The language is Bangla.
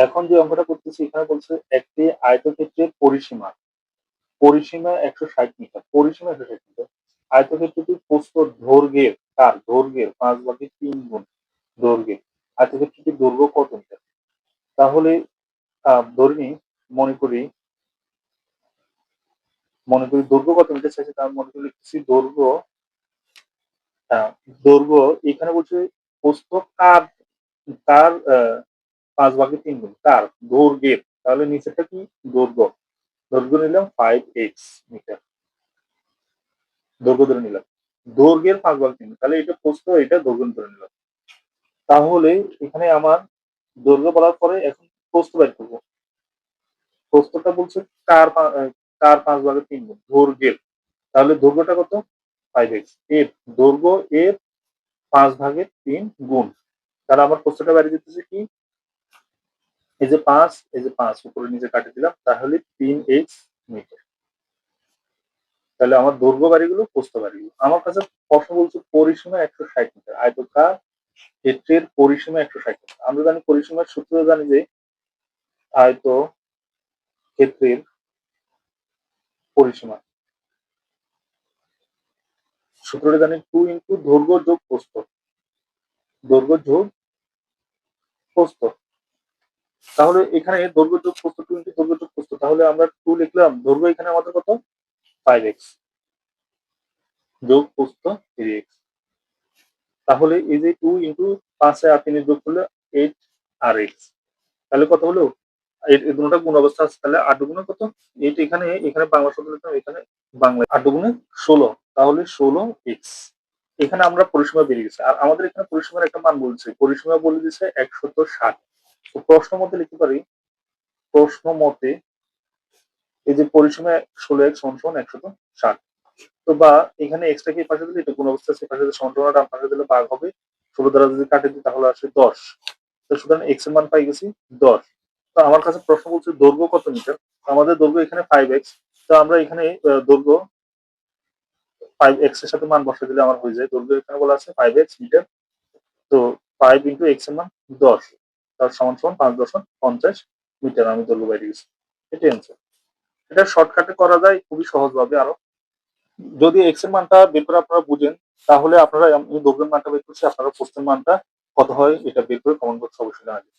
এখন যে অঙ্কটা করতেছি এখানে বলছে একটি আয়তক্ষেত্রের পরিসীমা। পরিসীমা একশো ষাট মিটার। পরিসীমা একশো ষাট মিটার। আয়তক্ষেত্রটির প্রস্থ দৈর্ঘ্যের তার দৈর্ঘ্যের পাঁচ ভাগের তিন গুণ দৈর্ঘ্যের। আয়তক্ষেত্রটির দৈর্ঘ্য কত মিটার? তাহলে ধরে মনে করি মনে করি দৈর্ঘ্য কত মিটার চাইছে তার মনে করি লিখতেছি দৈর্ঘ্য দৈর্ঘ্য এখানে বলছে প্রস্থ কার আহ, পাঁচ ভাগে তিন গুণ। কার? দৈর্ঘ্যের। তাহলে নিচেটা কি? দৈর্ঘ্য। দৈর্ঘ্য নিলাম ফাইভ এক্স মিটার দৈর্ঘ্য ধরে নিলাম। দৈর্ঘ্যের পাঁচ ভাগ তিন। তাহলে এটা প্রস্থ, এটা দৈর্ঘ্য ধরে নিলাম। তাহলে এখানে আমার দৈর্ঘ্য বলার পরে এখন প্রস্থ বের করব। প্রস্থটা বলছে কার কার পাঁচ ভাগের তিন গুণ? দৈর্ঘ্যের। তাহলে দৈর্ঘ্যটা কত? ফাইভ এক্সের দৈর্ঘ্য এর পাঁচ ভাগের তিন গুণ। তাহলে আমার প্রশ্নটা বাড়ি দিতেছে কি? এই যে পাঁচ, এই যে পাঁচ উপরে নিচে কাটে দিলাম, তাহলে তিন এক্স মিটার। তাহলে আমার দৈর্ঘ্য বাড়িগুলো, প্রস্থ বাড়িগুলো। আমার কাছে প্রশ্ন বলছে পরিসীমা একশো ষাট মিটার। আয়তকার ক্ষেত্রের পরিসীমা একশো ষাট মিটার। আমরা জানি পরিসীমার সূত্র জানি যে আয়ত ক্ষেত্রের পরিসীমা। সূত্রটা জানি টু ইন্টু দৈর্ঘ্য যোগ প্রস্থ। দৈর্ঘ্য যোগ প্রস্থ। তাহলে এখানে দৈর্ঘ্য যোগ প্রস্থ টু ইন্টু দৈর্ঘ্য যোগ প্রস্থ, তাহলে আমরা টু লিখলাম, দৈর্ঘ্য এখানে আমাদের কত? ফাইভ এক্স যোগ প্রস্থ থ্রি এক্স তাহলে এই যে টু ইন্টু পাঁচে আর তিনের যোগ করলে এইট আর এক্স তাহলে কত হলো? এই- দুটোটা গুণ অবস্থা আছে, তাহলে আট গুণে কত? এইট এখানে এখানে বাংলা শব্দ লিখলাম এখানে বাংলা। আট গুণে ষোলো, তাহলে ষোলো এক্স এখানে আমরা পরিসীমা বেরিয়ে গেছে, আর আমাদের এখানে পরিসীমার একটা মান বলছে, পরিসীমা বলে দিচ্ছে একশত ষাট। তো প্রশ্ন মতে লিখতে পারি, প্রশ্ন মতে এই যে পরিসীমা ষোলো এক্স সমান সমান একশত ষাট। তো বা এখানে এক্সট্রা কি পাশে দিলে? এটা কোন অবস্থা আছে পাশে দিলে সমান ডান পাশে দিলে ভাগ হবে। ষোলো দ্বারা যদি কাটে দিই তাহলে আসে দশ। তো সুতরাং এক্সের মান পাই গেছি দশ। তো আমার কাছে প্রশ্ন বলছে দৈর্ঘ্য কত মিটার? আমাদের দৈর্ঘ্য এখানে ফাইভ এক্স তো আমরা এখানে দৈর্ঘ্য ফাইভ এক্সের সাথে মান বসে দিলে আমার হয়ে যায়। দৈর্ঘ্য এখানে বলা আছে ফাইভ এক্স মিটার। তো ফাইভ ইন্টু এক্সের মান দশ। তার সমান সমান পাঁচ দশমিক পঞ্চাশ মিটার আমি দৈর্ঘ্য বাইরে গেছি এটি অ্যান্সার এটা শর্টকাটে করা যায় খুবই সহজভাবে আরও। যদি এক্সের মানটা বের করে আপনারা বুঝেন, তাহলে আপনারা আমি দৈর্ঘ্যের মানটা বের করছি, আপনারা প্রশ্নের মানটা কত হয় এটা বের করে কমেন্ট বক্সে অবশ্যই জানাবেন।